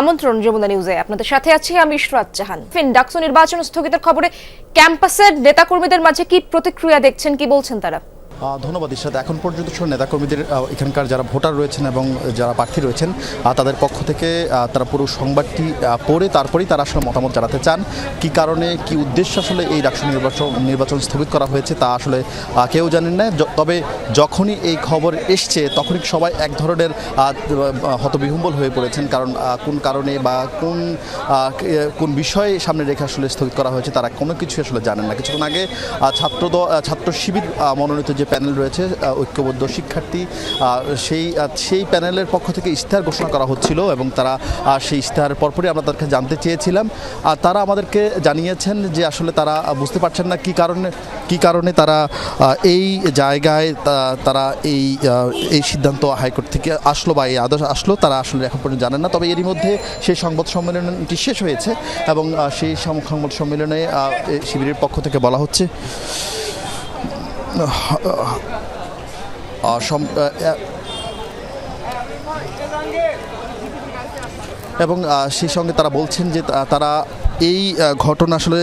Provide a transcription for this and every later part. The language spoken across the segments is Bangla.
আমন্ত্রণ যমুনা নিউজে আপনাদের সাথে আছি আমি ইশরাত জাহান। ফিন, ডাকসু নির্বাচন স্থগিতের খবরে ক্যাম্পাসের নেতাকর্মীদের মাঝে কি প্রতিক্রিয়া দেখছেন, কি বলছেন তারা? ধন্যবাদ ইশাদ এখন পর্যন্ত সব নেতাকর্মীদের এখানকার যারা ভোটার রয়েছেন এবং যারা প্রার্থী রয়েছেন তাদের পক্ষ থেকে তারা পুরো সংবাদটি পড়ে তারপরেই তারা আসলে মতামত জানাতে চান। কি কারণে, কি উদ্দেশ্যে আসলে এই ডাকসু নির্বাচন নির্বাচন স্থগিত করা হয়েছে তা আসলে কেউ জানেন না। তবে যখনই এই খবর এসছে, তখনই সবাই এক ধরনের হতবিহম্বল হয়ে পড়েছেন। কারণ কোন কারণে বা কোন কোন বিষয়ে সামনে রেখে আসলে স্থগিত করা হয়েছে, তারা কোনো কিছু আসলে জানেন না। কিছুক্ষণ আগে ছাত্র ছাত্র শিবির মনোনীত যে প্যানেল রয়েছে ঐক্যবদ্ধ শিক্ষার্থী সেই সেই প্যানেলের পক্ষ থেকে ইশতেহার ঘোষণা করা হচ্ছিল এবং তারা সেই ইশতেহারের পরপরই আমরা তাদেরকে জানতে চেয়েছিলাম। আর তারা আমাদেরকে জানিয়েছেন যে আসলে তারা বুঝতে পারছেন না কি কারণে কি কারণে তারা এই জায়গায় তারা এই এই সিদ্ধান্ত হাইকোর্ট থেকে আসলো বা এই আদেশ আসলো, তারা আসলে এখন পর্যন্ত জানেন না। তবে এরই মধ্যে সেই সংবাদ সম্মেলনটি শেষ হয়েছে এবং সেই সংবাদ সম্মেলনে শিবিরের পক্ষ থেকে বলা হচ্ছে এবং সেই সঙ্গে তারা বলছেন যে তারা এই ঘটনা আসলে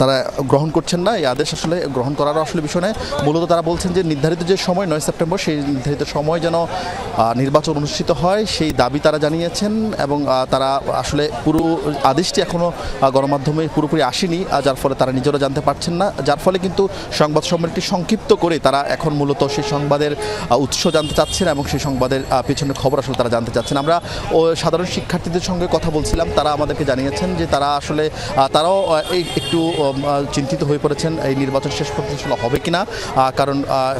তারা গ্রহণ করছেন না, এই আদেশ আসলে গ্রহণ করারও আসলে বিষয় নয়। মূলত তারা বলছেন যে, নির্ধারিত যে সময়, নয় সেপ্টেম্বর, সেই নির্ধারিত সময় যেন নির্বাচন অনুষ্ঠিত হয়, সেই দাবি তারা জানিয়েছেন এবং তারা আসলে পুরো আদেশটি এখনও গণমাধ্যমে পুরোপুরি আসেনি যার ফলে তারা নিজেরা জানতে পারছেন না। যার ফলে কিন্তু সংবাদ সম্মেলনটি সংক্ষিপ্ত করে তারা এখন মূলত সেই সংবাদের উৎস জানতে চাচ্ছেন এবং সেই সংবাদের পেছনে খবর আসলে তারা জানতে চাচ্ছেন। আমরা সাধারণ শিক্ষার্থীদের সঙ্গে কথা বলছিলাম, তারা আমাদেরকে জানিয়েছেন যে, তারা আসলে তারাও এই একটু চিন্তিত হয়ে পড়েছেন এই নির্বাচন শেষ পর্যন্ত হবে কিনা। কারণ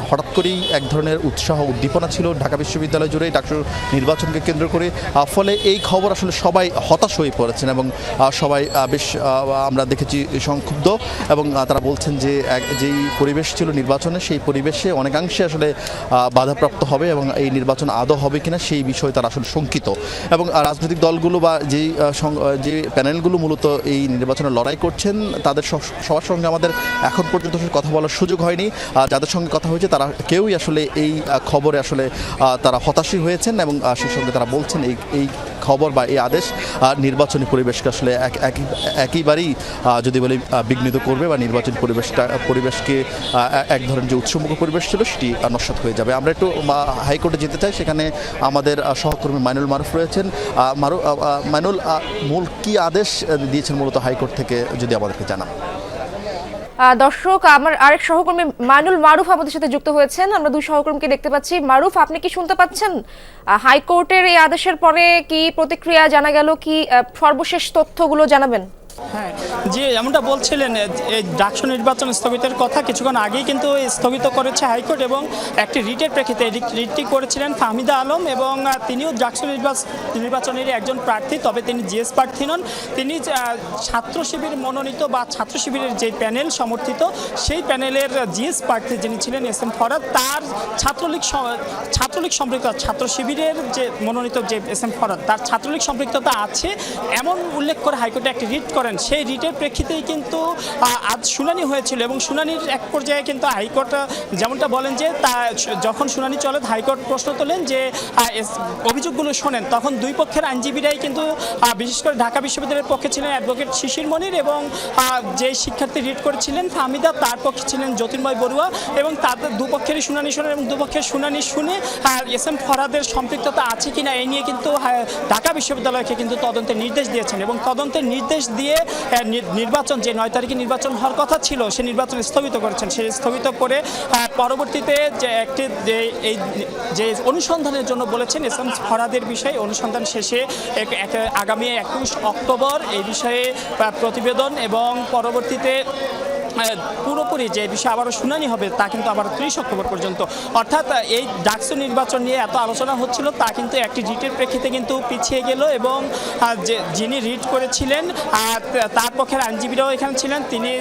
হঠাৎ করেই এক ধরনের উৎসাহ, উদ্দীপনা ছিল ঢাকা বিশ্ববিদ্যালয় জুড়ে ডাকসুর নির্বাচনকে কেন্দ্র করে। ফলে এই খবর আসলে সবাই হতাশ হয়ে পড়েছেন এবং সবাই বেশ আমরা দেখেছি সংক্ষুব্ধ এবং তারা বলছেন যে যেই পরিবেশ ছিল নির্বাচনে, সেই পরিবেশে অনেকাংশে আসলে বাধাপ্রাপ্ত হবে এবং এই নির্বাচন আদৌ হবে কিনা সেই বিষয়ে তারা আসলে শঙ্কিত। এবং রাজনৈতিক দলগুলো বা যেই যে প্যানেলগুলো মূলত এই নির্বাচনে লড়াই করছেন, তাদের সবার সঙ্গে আমাদের এখন পর্যন্ত কথা বলার সুযোগ হয়নি। যাদের সঙ্গে কথা হয়েছে তারা কেউই আসলে এই খবরে আসলে তারা হতাশী হয়েছেন এবং সেই সঙ্গে তারা বলছেন এই এই খবর বা এই আদেশ নির্বাচনী পরিবেশকে আসলে এক- একই- একেবারেই যদি বলি বিঘ্নিত করবে বা নির্বাচনী পরিবেশটা, পরিবেশকে এক ধরনের যে উৎসমুখ পরিবেশ ছিল, সেটি নস্বাত হয়ে যাবে। আমরা একটু হাইকোর্টে যেতে চাই, সেখানে আমাদের সহকর্মী মাইনুল মারুফ রয়েছেন। মারু মাইনুল মূল কি আদেশ দিয়েছেন মূলত হাইকোর্ট থেকে, যদি আমাদেরকে জানান? দর্শক, আমার আরেক সহকর্মী মানুল মারুফ আমাদের সাথে যুক্ত হয়েছেন। আমরা দুই সহকর্মীকে দেখতে পাচ্ছি। মারুফ, আপনি কি শুনতে পাচ্ছেন? হাইকোর্টের এই আদেশের পরে কি প্রতিক্রিয়া জানা গেল? কি সর্বশেষ তথ্যগুলো জানাবেন? হ্যাঁ জি, এমনটা বলছিলেন এই ডাকসু নির্বাচন স্থগিতের কথা কিছুক্ষণ আগেই কিন্তু স্থগিত করেছে হাইকোর্ট এবং একটি রিটের প্রেক্ষিতে রিটটি করেছিলেন ফাহমিদা আলম এবং তিনিও ডাকসু নির্বাচন নির্বাচনের একজন প্রার্থী, তবে তিনি জিএস প্রার্থী নন। তিনি ছাত্র শিবির মনোনীত বা ছাত্র শিবিরের যে প্যানেল সমর্থিত, সেই প্যানেলের জিএস প্রার্থী যিনি ছিলেন এস এম ফরাদ, তার ছাত্রলীগ ছাত্রলীগ সম্পৃক্ত, ছাত্র শিবিরের যে মনোনীত যে এস এম ফরাদ, তার ছাত্রলীগ সম্পৃক্ততা আছে, এমন উল্লেখ করে হাইকোর্টে একটি রিট করেন সেই রিটের প্রেক্ষিতেই কিন্তু আজ শুনানি হয়েছিল এবং শুনানির এক পর্যায়ে কিন্তু হাইকোর্ট যেমনটা বলেন যে, তা, যখন শুনানি চলে, হাইকোর্ট প্রশ্ন তোলেন যে অভিযোগগুলো শোনেন। তখন দুই পক্ষের আইনজীবীরাই কিন্তু বিশেষ করে ঢাকা বিশ্ববিদ্যালয়ের পক্ষে ছিলেন অ্যাডভোকেট শিশির মনির এবং যে শিক্ষার্থী রিট করেছিলেন ফাহমিদা, তার পক্ষে ছিলেন জ্যোতির্ময় বড়ুয়া এবং তাদের দুপক্ষেরই শুনানি শোনেন এবং দুপক্ষের শুনানি শুনে এস এম ফরাদের সম্পৃক্ততা আছে কিনা, এই নিয়ে কিন্তু ঢাকা বিশ্ববিদ্যালয়কে কিন্তু তদন্তের নির্দেশ দিয়েছেন এবং তদন্তের নির্দেশ দিয়ে নির্বাচন যে নয় তারিখে নির্বাচন হওয়ার কথা ছিল সে নির্বাচন স্থগিত করেছেন। সে স্থগিত করে পরবর্তীতে যে একটি এই যে অনুসন্ধানের জন্য বলেছেন এস এম ফরাদের বিষয়ে অনুসন্ধান শেষে আগামী একুশ অক্টোবর এই বিষয়ে প্রতিবেদন এবং পরবর্তীতে আহ, পুরোপুরি যে বিষয়ে আবারও শুনানি হবে, তা কিন্তু আবার ত্রিশ অক্টোবর পর্যন্ত। অর্থাৎ এই ডাকসু নির্বাচন নিয়ে এত আলোচনা হচ্ছিল, তা কিন্তু একটি রিটের প্রেক্ষিতে কিন্তু পিছিয়ে গেল এবং যে যিনি রিট করেছিলেন, আর তার পক্ষের আইনজীবীরাও এখানে ছিলেন, তিনি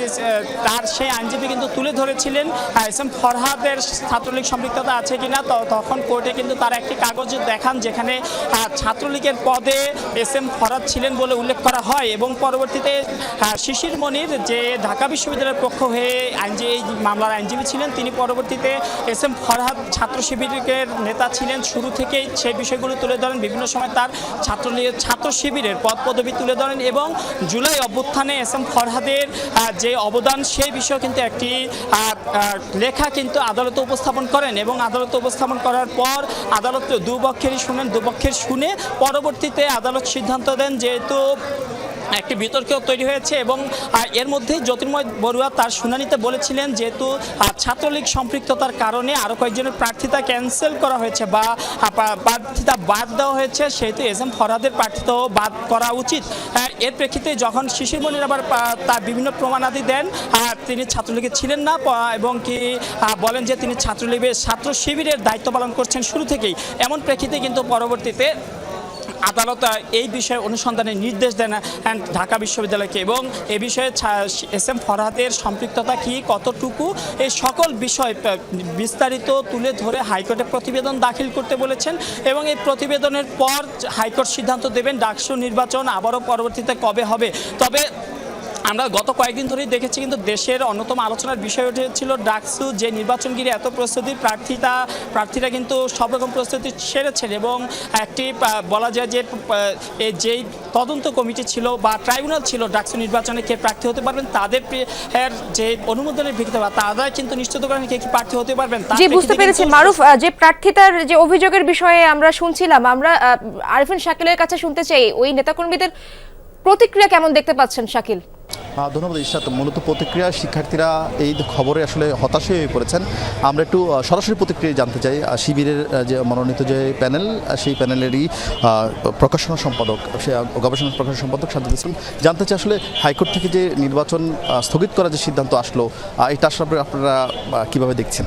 তার সেই আইনজীবী কিন্তু তুলে ধরেছিলেন এস এম ফরহাদের ছাত্রলীগ সম্পৃক্ততা আছে কিনা তখন কোর্টে কিন্তু তারা একটি কাগজ দেখান, যেখানে ছাত্রলীগের পদে এস এম ফরহাদ ছিলেন বলে উল্লেখ করা হয় এবং পরবর্তীতে শিশির মনির যে ঢাকা বিশ্ববিদ্যালয়ের পক্ষ হয়ে আইনজীবী, মামলার আইনজীবী ছিলেন। তিনি পরবর্তীতে এস এম ফরহাদ ছাত্র শিবিরের নেতা ছিলেন। শুরু থেকেই সেই বিষয়গুলো তুলে ধরেন। বিভিন্ন সময় তার ছাত্র ছাত্র শিবিরের পদ পদবি তুলে ধরেন এবং জুলাই অভ্যুত্থানে এস এম ফরহাদের যে অবদান, সেই বিষয়ে কিন্তু একটি লেখা কিন্তু আদালতে উপস্থাপন করেন এবং আদালতে উপস্থাপন করার পর আদালত দুপক্ষেরই শুনেন। দুপক্ষের শুনে পরবর্তীতে আদালত সিদ্ধান্ত দেন যেহেতু একটি বিতর্ক তৈরি হয়েছে এবং এর মধ্যে জ্যোতির্ময় বড়ুয়া তার শুনানিতে বলেছিলেন যেহেতু ছাত্রলীগ সম্পৃক্ততার কারণে আরও কয়েকজনের প্রার্থিতা ক্যান্সেল করা হয়েছে বা প্রার্থিতা বাদ দেওয়া হয়েছে, সেহেতু এস এম ফরহাদের প্রার্থিতাও বাদ করা উচিত। এর প্রেক্ষিতে যখন শিশির মনির আবার তার বিভিন্ন প্রমাণাদি দেন তিনি ছাত্রলীগে ছিলেন না এবং কি বলেন যে তিনি ছাত্রলীগের ছাত্র শিবিরের দায়িত্ব পালন করছেন শুরু থেকেই। এমন প্রেক্ষিতে কিন্তু পরবর্তীতে আদালত এই বিষয়ে অনুসন্ধানের নির্দেশ দেন ঢাকা বিশ্ববিদ্যালয়কে। এবং এ বিষয়ে এস এম ফরহাদের সম্পৃক্ততা কি, কতটুকু, এই সকল বিষয় বিস্তারিত তুলে ধরে হাইকোর্টে প্রতিবেদন দাখিল করতে বলেছেন এবং এই প্রতিবেদনের পর হাইকোর্ট সিদ্ধান্ত দেবেন ডাকসু নির্বাচন আবারও পরবর্তীতে কবে হবে। তবে আমরা গত কয়েকদিন ধরেই দেখেছি কিন্তু দেশের অন্যতম আলোচনার বিষয় উঠেছিল ডাকসু যে নির্বাচনগিরি এত প্রস্তুতি প্রার্থীতা প্রার্থীরা কিন্তু সব রকম প্রস্তুতি সেরেছেন এবং একটি বলা যায় যে যেই তদন্ত কমিটি ছিল বা ট্রাইব্যুনাল ছিল ডাকসু নির্বাচনে কে প্রার্থী হতে পারবেন তাদের যে অনুমোদনের ভিত্তিতে বা তারা কিন্তু নিশ্চিত করেন কে কি প্রার্থী হতে পারবেন। জি বুঝতে পেরেছি। মারুফ যে প্রার্থিতার যে অভিযোগের বিষয়ে আমরা শুনছিলাম আমরা আরিফিন শাকিলের কাছে শুনতে চাই ওই নেতাকর্মীদের প্রতিক্রিয়া কেমন দেখতে পাচ্ছেন শাকিল? ধন্যবাদ ইশাত মূলত প্রতিক্রিয়া, শিক্ষার্থীরা এই খবরে আসলে হতাশ হয়ে পড়েছেন। আমরা একটু সরাসরি প্রতিক্রিয়া জানতে চাই। শিবিরের যে মনোনীত যে প্যানেল সেই প্যানেলেরই প্রকাশনা সম্পাদক, সে গবেষণা প্রকাশনা সম্পাদক সাজ্জাদ ইসলাম জানতে চাই আসলে হাইকোর্ট থেকে যে নির্বাচন স্থগিত করার যে সিদ্ধান্ত আসলো এটা আসলে আপনারা কীভাবে দেখছেন?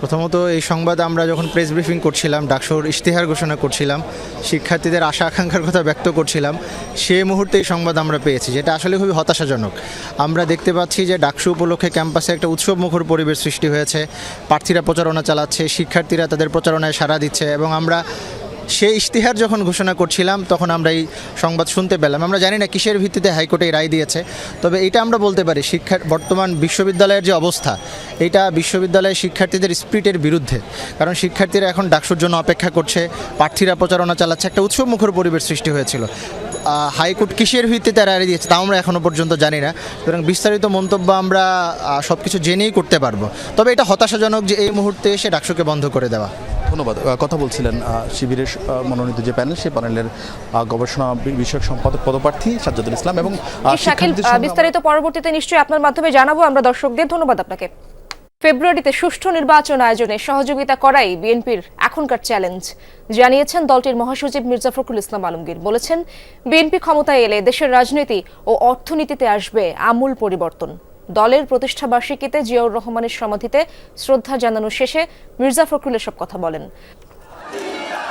প্রথমত এই সংবাদ আমরা যখন প্রেস ব্রিফিং করছিলাম, ডাকসুর ইশতেহার ঘোষণা করছিলাম, শিক্ষার্থীদের আশা আকাঙ্ক্ষার কথা ব্যক্ত করছিলাম, সে মুহূর্তে এই সংবাদ আমরা পেয়েছি, যেটা আসলে খুবই হতাশাজনক। আমরা দেখতে পাচ্ছি যে ডাকসু উপলক্ষে ক্যাম্পাসে একটা উৎসব মুখর পরিবেশ সৃষ্টি হয়েছে, প্রার্থীরা প্রচারণা চালাচ্ছে, শিক্ষার্থীরা তাদের প্রচারণায় সাড়া দিচ্ছে এবং আমরা সেই ইশতেহার যখন ঘোষণা করছিলাম, তখন আমরা এই সংবাদ শুনতে পেলাম। আমরা জানি না কিসের ভিত্তিতে হাইকোর্টে রায় দিয়েছে, তবে এটা আমরা বলতে পারি শিক্ষার বর্তমান বিশ্ববিদ্যালয়ের যে অবস্থা, এটা বিশ্ববিদ্যালয়ের শিক্ষার্থীদের স্পিরিটের বিরুদ্ধে। কারণ শিক্ষার্থীরা এখন ডাকসুর জন্য অপেক্ষা করছে, প্রার্থীরা প্রচারণা চালাচ্ছে, একটা উৎসবমুখর পরিবেশ সৃষ্টি হয়েছিল। হাইকোর্ট কিসের ভিত্তিতে রায় দিয়েছে তা আমরা এখনও পর্যন্ত জানি না। সুতরাং বিস্তারিত মন্তব্য আমরা সব কিছু জেনেই করতে পারব। তবে এটা হতাশাজনক যে এই মুহূর্তে এসে ডাকসুকে বন্ধ করে দেওয়া। ধন্যবাদ। কথা বলছিলেন আহ, শিবিরের মনোনীত যে প্যানেল সেই প্যানেলের গবেষণা বিষয়ক সম্পাদক পদপ্রার্থী সাজ্জাদুল ইসলাম এবং বিস্তারিত পরবর্তীতে নিশ্চয়ই আপনার মাধ্যমে জানাব আমরা দর্শকদের। ধন্যবাদ আপনাকে। ফেব্রুয়ারিতে সুষ্ঠু নির্বাচন আয়োজনে সহযোগিতা করাই বিএনপির এখনকার চ্যালেঞ্জ। জানিয়েছেন দলটির মহাসচিব মির্জা ফখরুল ইসলাম আলমগীর। বলেছেন, বিএনপি ক্ষমতায় এলে দেশের রাজনীতি ও অর্থনীতিতে আসবে আমূল পরিবর্তন। দলের প্রতিষ্ঠাবার্ষিকীতে জিয়াউর রহমানের সমাধিতে শ্রদ্ধা জানানো শেষে মির্জা ফখরুল এসব কথা বলেন।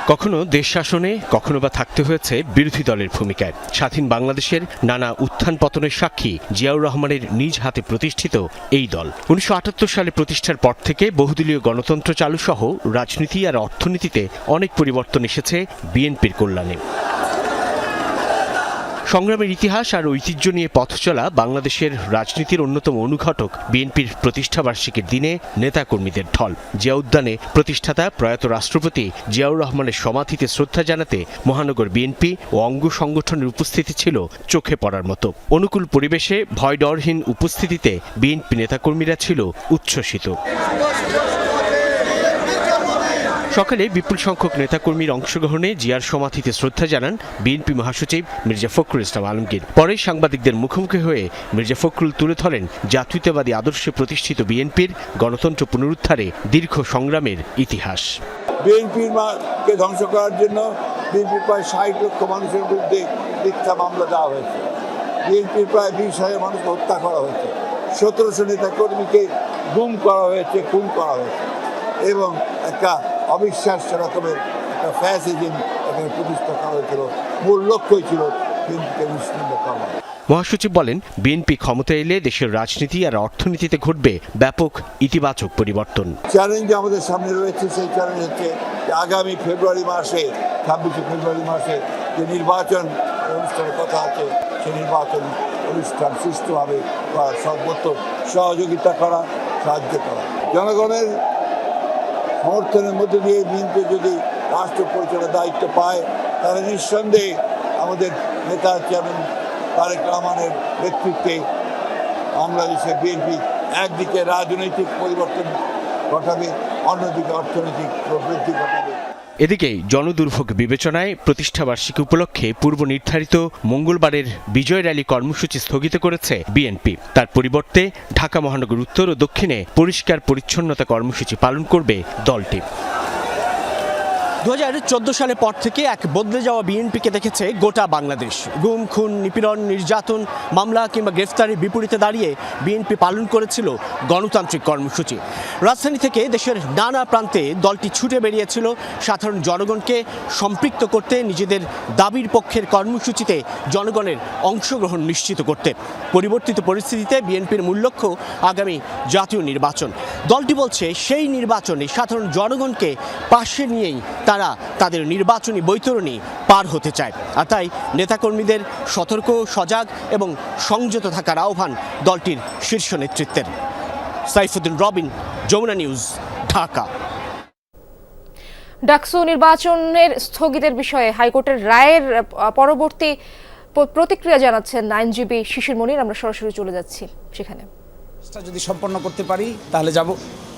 কখনো দেশ শাসনে, কখনো বা থাকতে হয়েছে বিরোধী দলের ভূমিকায়। স্বাধীন বাংলাদেশের নানা উত্থান পতনের সাক্ষী জিয়াউর রহমানের নিজ হাতে প্রতিষ্ঠিত এই দল। উনিশশো আটাত্তর সালে প্রতিষ্ঠার পর থেকে বহুদলীয় গণতন্ত্র চালু সহ রাজনীতি আর অর্থনীতিতে অনেক পরিবর্তন এসেছে বিএনপির কল্যাণে। সংগ্রামের ইতিহাস আর ঐতিহ্য নিয়ে পথ চলা বাংলাদেশের রাজনীতির অন্যতম অনুঘটক বিএনপির প্রতিষ্ঠাবার্ষিকীর দিনে নেতাকর্মীদের ঢল। জিয়া উদ্যানে প্রতিষ্ঠাতা প্রয়াত রাষ্ট্রপতি জিয়াউর রহমানের সমাধিতে শ্রদ্ধা জানাতে মহানগর বিএনপি ও অঙ্গ সংগঠনের উপস্থিতি ছিল চোখে পড়ার মতো। অনুকূল পরিবেশে ভয় ডরহীন উপস্থিতিতে বিএনপি নেতাকর্মীরা ছিল উচ্ছ্বসিত। সকালে বিপুল সংখ্যক নেতাকর্মীর অংশগ্রহণে জিয়ার সমাধিতে শ্রদ্ধা জানান বিএনপি মহাসচিব মির্জা ফখরুল ইসলাম আলমগীর। পরে সাংবাদিকদের মুখোমুখি হয়ে মির্জা ফখরুল তুলে ধরেন জাতীয়তাবাদী আদর্শে প্রতিষ্ঠিত বিএনপির গণতন্ত্র পুনরুদ্ধারে দীর্ঘ সংগ্রামের ইতিহাস। বিএনপির ধ্বংস করার জন্য বিএনপির প্রায় ষাট লক্ষ মানুষের বিরুদ্ধে মিথ্যা মামলা দেওয়া হয়েছে। বিএনপির প্রায় বিশ হাজার মানুষকে হত্যা করা হয়েছে। সতেরোশো নেতা কর্মীকে গুম করা হয়েছে, খুন করা হয়েছে। এবং একটা অবিশ্বাস্য রকমের একটা ফ্যাসিজম এখানে প্রতিষ্ঠা করা হয়েছিল। মূল লক্ষ্যই ছিল বিএনপিকে নিশ্চিন্ত করা। মহাসচিব বলেন বিএনপি ক্ষমতা এলে দেশের রাজনীতি আর অর্থনীতিতে ঘটবে ব্যাপক ইতিবাচক পরিবর্তন। চ্যালেঞ্জ আমাদের সামনে রয়েছে সেই চ্যালেঞ্জ হচ্ছে আগামী ফেব্রুয়ারি মাসে ছাব্বিশে ফেব্রুয়ারি মাসে যে নির্বাচন অনুষ্ঠানের কথা আছে সেই নির্বাচন অনুষ্ঠান সুষ্ঠুভাবে করা সর্বত্র সহযোগিতা করা সাহায্য করা। জনগণের সমর্থনের মধ্যে দিয়ে বিএনপি যদি রাষ্ট্র পরিচালনার দায়িত্ব পায়, তাহলে নিঃসন্দেহে আমাদের নেতা চেয়ারম্যান তারেক রহমানের নেতৃত্বে বাংলাদেশে বিএনপি একদিকে রাজনৈতিক পরিবর্তন ঘটাবে, অন্যদিকে অর্থনৈতিক প্রবৃদ্ধি ঘটাবে। এদিকে জনদুর্ভোগ বিবেচনায় প্রতিষ্ঠাবার্ষিকী উপলক্ষে পূর্ব নির্ধারিত মঙ্গলবারের বিজয় র্যালি কর্মসূচি স্থগিত করেছে বিএনপি। তার পরিবর্তে ঢাকা মহানগর উত্তর ও দক্ষিণে পরিষ্কার পরিচ্ছন্নতা কর্মসূচি পালন করবে দলটি। দু চোদ্দ সালের পর থেকে এক বদলে যাওয়া বিএনপিকে দেখেছে গোটা বাংলাদেশ। গুম, খুন, নিপীড়ন, নির্যাতন, মামলা কিংবা গ্রেফতারের বিপরীতে দাঁড়িয়ে বিএনপি পালন করেছিল গণতান্ত্রিক কর্মসূচি। রাজধানী থেকে দেশের নানা প্রান্তে দলটি ছুটে বেরিয়েছিল সাধারণ জনগণকে সম্পৃক্ত করতে, নিজেদের দাবির পক্ষের কর্মসূচিতে জনগণের অংশগ্রহণ নিশ্চিত করতে। পরিবর্তিত পরিস্থিতিতে বিএনপির মূল লক্ষ্য আগামী জাতীয় নির্বাচন। দলটি বলছে, সেই নির্বাচনে সাধারণ জনগণকে পাশে নিয়েই তারা তাদের নির্বাচনী বৈতরণী পার হতে চায়। আর তাই নেতাকর্মীদের সতর্ক, সজাগ এবং সংযত থাকার আহ্বান দলটির শীর্ষ নেতৃত্বের। সাইফুদ্দিন রবিন, যমুনা নিউজ, ঢাকা। ডাকসু নির্বাচনের স্থগিতের বিষয়ে হাইকোর্টের রায়ের পরবর্তী প্রতিক্রিয়া জানাচ্ছেন আইনজীবী শিশির মনির। আমরা সরাসরি চলে যাচ্ছি সেখানে। কাজটা যদি সম্পন্ন করতে পারি, তাহলে যাব।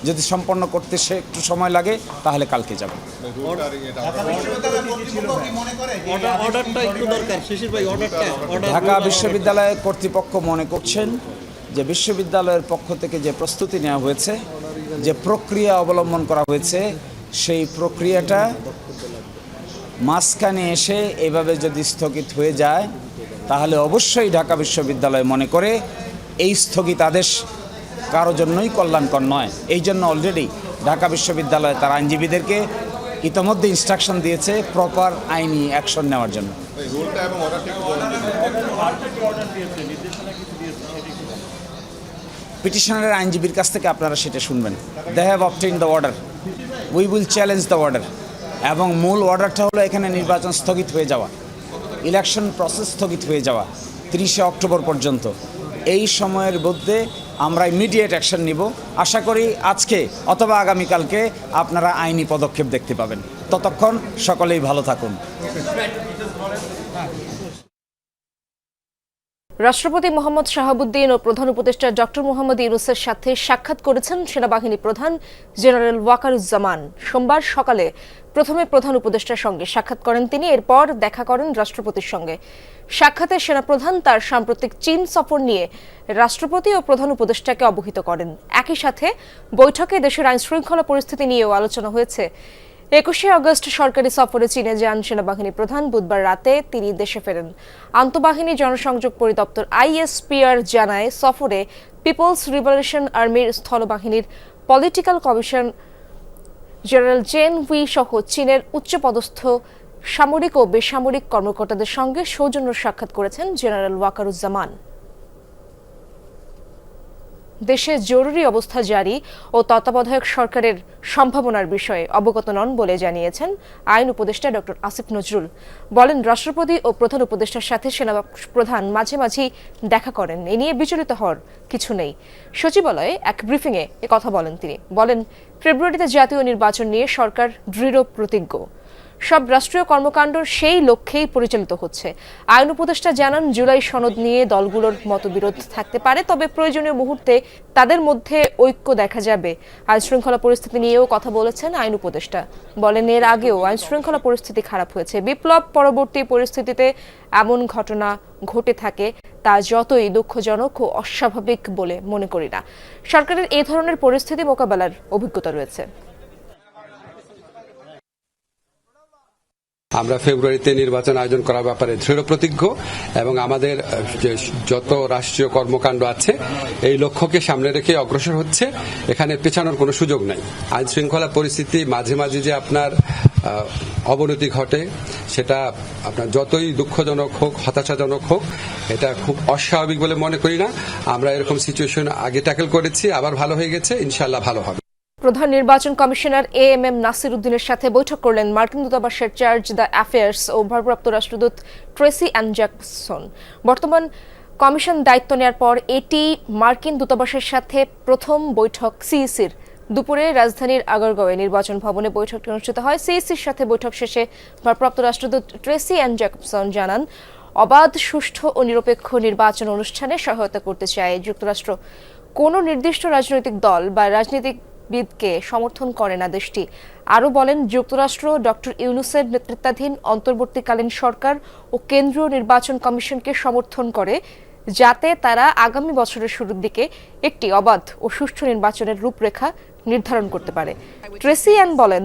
যদি সম্পন্ন করতে সে একটু সময় লাগে, তাহলে কালকে যাব। ঢাকা বিশ্ববিদ্যালয় কর্তৃপক্ষ মনে করছেন যে বিশ্ববিদ্যালয়ের পক্ষ থেকে যে প্রস্তুতি নেওয়া হয়েছে, যে প্রক্রিয়া অবলম্বন করা হয়েছে, সেই প্রক্রিয়াটা মাঝখানে এসে এভাবে যদি স্থগিত হয়ে যায়, তাহলে অবশ্যই ঢাকা বিশ্ববিদ্যালয় মনে করে এই স্থগিতাদেশ কারও জন্যই কল্যাণকর নয়। এই জন্য অলরেডি ঢাকা বিশ্ববিদ্যালয় তার আইনজীবীদেরকে ইতোমধ্যে ইনস্ট্রাকশন দিয়েছে প্রপার আইনি অ্যাকশন নেওয়ার জন্য। পিটিশনারের আইনজীবীর কাছ থেকে আপনারা সেটা শুনবেন। They have obtained the order we will challenge the order এবং মূল অর্ডারটা হলো এখানে নির্বাচন স্থগিত হয়ে যাওয়া। ইলেকশন প্রসেস স্থগিত হয়ে যাওয়া। তিরিশে অক্টোবর পর্যন্ত। এই সময়ের মধ্যে আমরা ইমিডিয়েট অ্যাকশন নিব। আশা করি আজকে অথবা আগামীকালকে আপনারা আইনি পদক্ষেপ দেখতে পাবেন। ততক্ষণ সকলেই ভালো থাকুন। রাষ্ট্রপতি মোহাম্মদ শাহাবুদ্দিন ও প্রধান উপদেষ্টা ডক্টর মোহাম্মদ ইউনুসের সাথে সাক্ষাৎ করেছেন সেনাবাহিনী প্রধান জেনারেল ওয়াকারুজ্জামান। সোমবার সকালে প্রথমে প্রধান উপদেষ্টার সঙ্গে সাক্ষাৎ করেন তিনি, এরপর দেখা করেন রাষ্ট্রপতির সঙ্গে। সাক্ষাতে সেনাপ্রধান তার সাম্প্রতিক চীন সফর নিয়ে রাষ্ট্রপতি ও প্রধান উপদেষ্টাকে অবহিত করেন। একই সাথে বৈঠকে দেশের আইন শৃঙ্খলা পরিস্থিতি নিয়েও আলোচনা হয়েছে। একুশে আগস্ট সরকারি সফরে চীনে যান সেনাবাহিনী প্রধান, বুধবার রাতে তিনি দেশে ফেরেন। আন্তঃবাহিনী জনসংযোগ পরিদপ্তর আইএসপিআর জানায়, সফরে পিপলস রিভলিউশন আর্মির স্থলবাহিনীর political commission general Zhen Wei সহ চীনের উচ্চপদস্থ সামরিক ও বেসামরিক কর্মকর্তাদের সঙ্গে সৌজন্য সাক্ষাৎ করেছেন জেনারেল ওয়াকারুজ্জামান। দেশে জরুরি অবস্থা জারি ও তত্ত্বাবধায়ক সরকারের সম্ভাবনার বিষয়ে অবগত নন বলে জানিয়েছেন আইন উপদেষ্টা ডক্টর আসিফ নজরুল। বলেন, রাষ্ট্রপতি ও প্রধান উপদেষ্টার সাথে সেনা প্রধান মাঝে মাঝেই দেখা করেন। এ নিয়ে বিচলিত হওয়ার কিছু নেই। সচিবালয়ে এক ব্রিফিংয়ে কথা বলেন তিনি। বলেন, ফেব্রুয়ারিতে জাতীয় নির্বাচন নিয়ে সরকার দৃঢ় প্রতিজ্ঞ। সব রাষ্ট্রীয় কর্মকাণ্ড সেই লক্ষ্যেই পরিচালিত হচ্ছে। আইন উপদেষ্টা জানান, জুলাই সনদ নিয়ে দলগুলোর মতবিরোধ থাকতে পারে, তবে প্রয়োজনীয় মুহূর্তে তাদের মধ্যে ঐক্য দেখা যাবে। আইন শৃঙ্খলা পরিস্থিতি নিয়েও কথা বলেছেন আইন উপদেষ্টা। বলেন, এর আগেও আইন শৃঙ্খলা পরিস্থিতি খারাপ হয়েছে। বিপ্লব পরবর্তী পরিস্থিতিতে এমন ঘটনা ঘটে থাকে, তা যতই দুঃখজনক ও অস্বাভাবিক বলে মনে করি না। সরকারের এই ধরনের পরিস্থিতি মোকাবেলার অভিজ্ঞতা রয়েছে। আমরা ফেব্রুয়ারিতে নির্বাচন আয়োজন করার ব্যাপারে দৃঢ় প্রতিজ্ঞ এবং আমাদের যত রাষ্ট্রীয় কর্মকাণ্ড আছে, এই লক্ষ্যকে সামনে রেখে অগ্রসর হচ্ছে। এখানে পেছানোর কোনো সুযোগ নাই। আইন শৃঙ্খলা পরিস্থিতি মাঝে মাঝে যে আপনার অবনতি ঘটে, সেটা আপনার যতই দুঃখজনক হোক, হতাশাজনক হোক, এটা খুব অস্বাভাবিক বলে মনে করি না। আমরা এরকম সিচুয়েশন আগে ট্যাকেল করেছি, আবার ভালো হয়ে গেছে ইনশাল্লাহ ভালো হবে। প্রধান নির্বাচন commissioner A M M Nasir উদ্দিনের সাথে বৈঠক করলেন মার্কিন দূতাবাসের চার্জ দ্য অ্যাফেয়ার্স ও ভারপ্রাপ্ত রাষ্ট্রদূত ট্রেসি অ্যান্ড জ্যাকসন। বর্তমান কমিশন দায়িত্ব নেওয়ার পর এটি মার্কিন দূতাবাসের সাথে প্রথম বৈঠক সিইসির। দুপুরে রাজধানীর আগারগাঁওয়ে নির্বাচন ভবনে বৈঠকটি অনুষ্ঠিত হয়। সিইসির সাথে বৈঠক শেষে ভারপ্রাপ্ত রাষ্ট্রদূত ট্রেসি অ্যান্ড জ্যাকবসন জানান, অবাধ, সুষ্ঠু ও নিরপেক্ষ নির্বাচন অনুষ্ঠানে সহায়তা করতে চায় যুক্তরাষ্ট্র। কোনো নির্দিষ্ট রাজনৈতিক দল বা রাজনীতিবিদকে সমর্থন করে না দেশটি। আরও বলেন, যুক্তরাষ্ট্র ডক্টর ইউনুসের নেতৃত্বাধীন অন্তর্বর্তীকালীন সরকার ও কেন্দ্রীয় নির্বাচন কমিশনকে সমর্থন করে, যাতে তারা আগামী বছরের শুরুর দিকে একটি অবাধ ও সুষ্ঠু নির্বাচনের রূপরেখা নির্ধারণ করতে পারে। ট্রেসি অ্যান বলেন,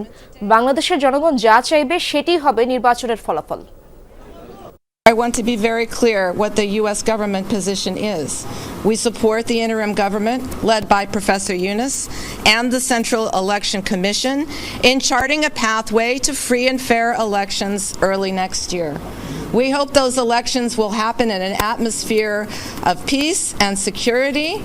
বাংলাদেশের জনগণ যা চাইবে সেটি হবে নির্বাচনের ফলাফল। I want to be very clear what the U.S. government position is. We support the interim government led by Professor Yunus and the Central Election Commission in charting a pathway to free and fair elections early next year. We hope those elections will happen in an atmosphere of peace and security.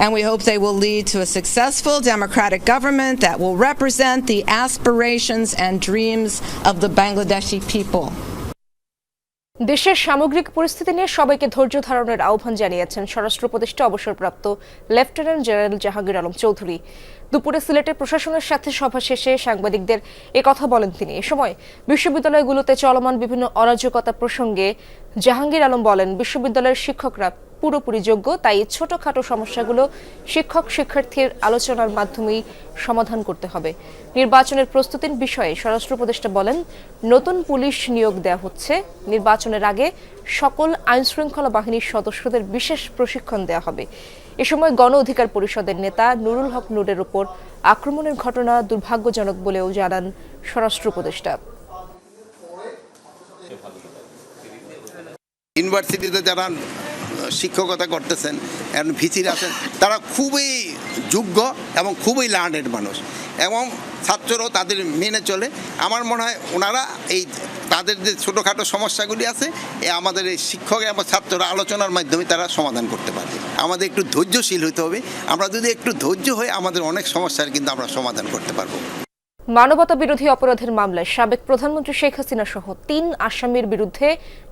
And we hope they will lead to a successful democratic government that will represent the aspirations and dreams of the Bangladeshi people. দেশের সামগ্রিক পরিস্থিতি নিয়ে সবাইকে ধৈর্য ধারণের আহ্বান জানিয়েছেন স্বরাষ্ট্র উপদেষ্টা অবসরপ্রাপ্ত লেফটেন্যান্ট জেনারেল জাহাঙ্গীর আলম চৌধুরী। দুপুরে সিলেটে প্রশাসনের সাথে সভা শেষে সাংবাদিকদের কথা বলেন তিনি। এ সময় বিশ্ববিদ্যালয়গুলোতে চলমান বিভিন্ন অরাজকতা প্রসঙ্গে জাহাঙ্গীর আলম বলেন, বিশ্ববিদ্যালয়ের শিক্ষকরা পুরোপুরি যোগ্য, তাই ছোটখাটো সমস্যাগুলো শিক্ষক শিক্ষার্থীর আলোচনার মাধ্যমেই সমাধান করতে হবে। নির্বাচনের প্রস্তুতির বিষয়ে স্বরাষ্ট্র উপদেষ্টা বলেন, নতুন পুলিশ নিয়োগ দেওয়া হচ্ছে। নির্বাচনের আগে সকল আইনশৃঙ্খলা বাহিনীর সদস্যদের বিশেষ প্রশিক্ষণ দেওয়া হবে। এ সময় গণ অধিকার পরিষদের নেতা নুরুল হক নুরের উপর আক্রমণের ঘটনা দুর্ভাগ্যজনক বলেও জানান স্বরাষ্ট্র উপদেষ্টা। ইউনিভার্সিটিতে যারা শিক্ষকতা করতেছেন, এখন ভিসির আছেন, তারা খুবই যোগ্য এবং খুবই লার্নেড মানুষ। এবং ছাত্ররাও তাদের মেনে চলে। আমার মনে হয় ওনারা এই তাদের যে ছোটোখাটো সমস্যাগুলি আছে, এ আমাদের এই শিক্ষক এবং ছাত্ররা আলোচনার মাধ্যমে তারা সমাধান করতে পারবে। আমাদের একটু ধৈর্যশীল হতে হবে। আমরা যদি একটু ধৈর্য হয়ে আমাদের অনেক সমস্যার কিন্তু আমরা সমাধান করতে পারব। মানবতা বিরোধী অপরাধের মামলায় সাবেক প্রধানমন্ত্রী শেখ হাসিনা সহ তিন আসামির বিরুদ্ধে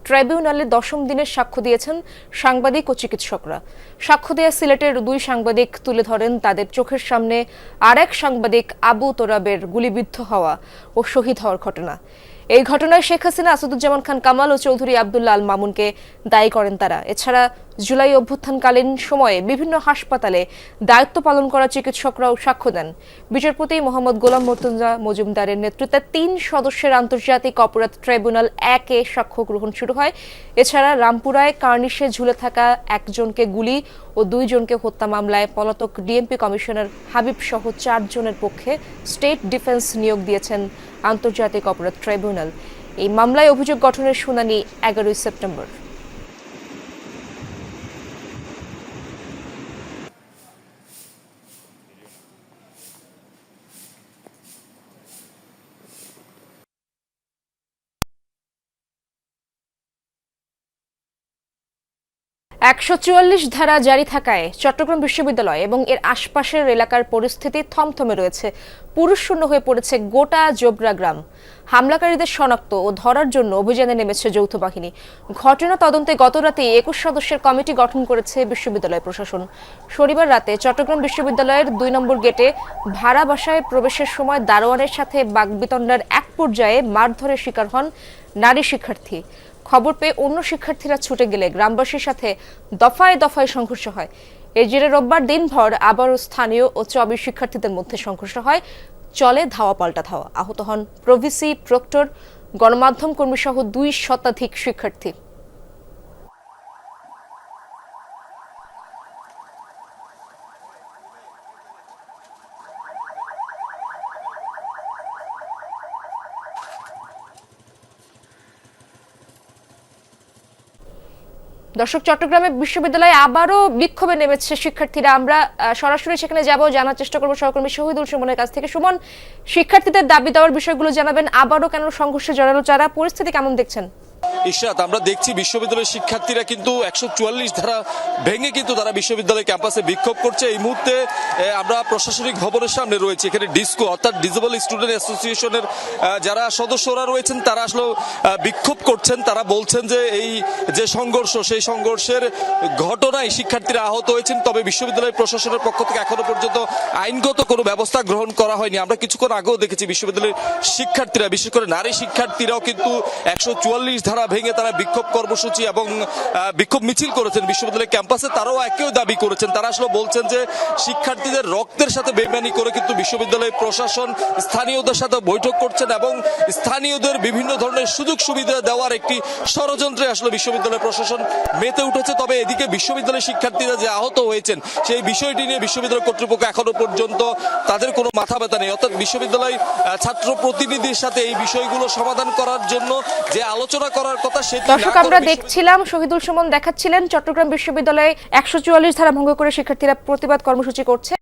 ট্রাইব্যুনালে দশম দিনের সাক্ষ্য দিয়েছেন সাংবাদিক ও চিকিৎসকরা। সাক্ষ্য দেয়া সিলেটের দুই সাংবাদিক তুলে ধরেন তাদের চোখের সামনে আর এক সাংবাদিক আবু তোরাবের গুলিবিদ্ধ হওয়া ও শহীদ হওয়ার ঘটনা। এই ঘটনায় শেখ হাসিনা, আসাদুজ্জামান খান, কামাল ও চৌধুরী আবদুল্লাহ আল মামুনকে দায়ী করেন তারা। এছাড়া জুলাই অভ্যুত্থানকালীন সময়ে বিভিন্ন হাসপাতালে দায়িত্ব পালন করা চিকিৎসকরাও সাক্ষ্য দেন। বিচারপতি মোহাম্মদ গোলাম মর্তুজা মজুমদারের নেতৃত্বে তিন সদস্যের আন্তর্জাতিক অপরাধ ট্রাইব্যুনাল একে সাক্ষ্য গ্রহণ শুরু হয়। এছাড়া রামপুরায় কার্নিশে ঝুলে থাকা একজনকে গুলি ও দুইজনকে হত্যা মামলায় পলাতক ডিএমপি কমিশনার হাবিব সহ চারজনের পক্ষে স্টেট ডিফেন্স নিয়োগ দিয়েছেন আন্তর্জাতিক অপরাধ ট্রাইব্যুনাল। এই মামলায় অভিযোগ গঠনের শুনানি এগারোই সেপ্টেম্বর। একশো চুয়াল্লিশ ধারা জারি থাকায় চট্টগ্রাম বিশ্ববিদ্যালয় এবং এর আশপাশের এলাকার পরিস্থিতি থমথমে রয়েছে। পুরুষ শূন্য হয়ে পড়েছে গোটা জোবরা গ্রাম। হামলাকারীদের শনাক্ত ও ধরার জন্য অভিযানে নেমেছে যৌথ বাহিনী। ঘটনা তদন্তে গতরাতে একুশ সদস্যের কমিটি গঠন করেছে বিশ্ববিদ্যালয় প্রশাসন। শনিবার রাতে চট্টগ্রাম বিশ্ববিদ্যালয়ের দুই নম্বর গেটে ভাড়া বাসায় প্রবেশের সময় দারোয়ানের সাথে বাগবিতণ্ডার এক পর্যায়ে মারধরের শিকার হন নারী শিক্ষার্থী। খবর পেয়ে অন্য শিক্ষার্থীরা ছুটে গেলে গ্রামবাসীর সাথে দফায় দফায় সংঘর্ষ হয়। এর জেরে রোববার দিনভর আবারও স্থানীয় ও চবি শিক্ষার্থীদের মধ্যে সংঘর্ষ হয়। চলে ধাওয়া পাল্টা ধাওয়া। আহত হন প্রভিসি প্রক্টর, গণমাধ্যম কর্মী সহ দুই শতাধিক শিক্ষার্থী। দর্শক, চট্টগ্রামে বিশ্ববিদ্যালয়ে আবারও বিক্ষোভে নেমেছে শিক্ষার্থীরা। আমরা সরাসরি সেখানে যাব, জানার চেষ্টা করব সহকর্মী শহীদুল সুমনের কাছ থেকে। সুমন, শিক্ষার্থীদের দাবি দেওয়ার বিষয়গুলো জানাবেন। আবারও কেন সংঘর্ষে জড়ালো যারা পরিস্থিতি কেমন দেখছেন? ইশরাত, আমরা দেখছি বিশ্ববিদ্যালয়ের শিক্ষার্থীরা কিন্তু একশো চুয়াল্লিশ ধারা ভেঙে কিন্তু তারা বিশ্ববিদ্যালয় ক্যাম্পাসে বিক্ষোভ করছে। এই মুহূর্তে আমরা প্রশাসনিক ভবনের সামনে রয়েছে, এখানে ডিসকো, অর্থাৎ ডিজেবল স্টুডেন্ট অ্যাসোসিয়েশনের যারা সদস্যরা রয়েছেন, তারা আসলে বিক্ষোভ করছেন। তারা বলছেন যে এই যে সংঘর্ষ, সেই সংঘর্ষের ঘটনায় শিক্ষার্থীরা আহত হয়েছেন, তবে বিশ্ববিদ্যালয় প্রশাসনের পক্ষ থেকে এখনও পর্যন্ত আইনগত কোনো ব্যবস্থা গ্রহণ করা হয়নি। আমরা কিছুক্ষণ আগেও দেখেছি বিশ্ববিদ্যালয়ের শিক্ষার্থীরা, বিশেষ করে নারী শিক্ষার্থীরাও কিন্তু একশো চুয়াল্লিশ ধারা ভেঙে তারা বিক্ষোভ কর্মসূচি এবং বিক্ষোভ মিছিল করেছেন বিশ্ববিদ্যালয় ক্যাম্পাসে। তারাও একই দাবি করেছেন। তারা আসলে বলছেন যে শিক্ষার্থীদের রক্তের সাথে বেমানি করে কিন্তু বিশ্ববিদ্যালয় প্রশাসন স্থানীয়দের সাথে বৈঠক করছেন এবং স্থানীয়দের বিভিন্ন ধরনের সুযোগ সুবিধা দেওয়ার একটি ষড়যন্ত্রে আসলে বিশ্ববিদ্যালয় প্রশাসন মেতে উঠেছে। তবে এদিকে বিশ্ববিদ্যালয়ের শিক্ষার্থীরা যে আহত হয়েছেন, সেই বিষয়টি নিয়ে বিশ্ববিদ্যালয় কর্তৃপক্ষ এখনও পর্যন্ত তাদের কোনো মাথা ব্যথা নেই। অর্থাৎ বিশ্ববিদ্যালয় ছাত্র প্রতিনিধির সাথে এই বিষয়গুলো সমাধান করার জন্য যে আলোচনা করার কথা সেটি দর্শক আমরা দেখছিলাম শহীদুল সুমন দেখাচ্ছিলেন চট্টগ্রাম বিশ্ববিদ্যালয়ে একশো চুয়াল্লিশ ধারা ভঙ্গ করে শিক্ষার্থীরা প্রতিবাদ কর্মসূচি করছে।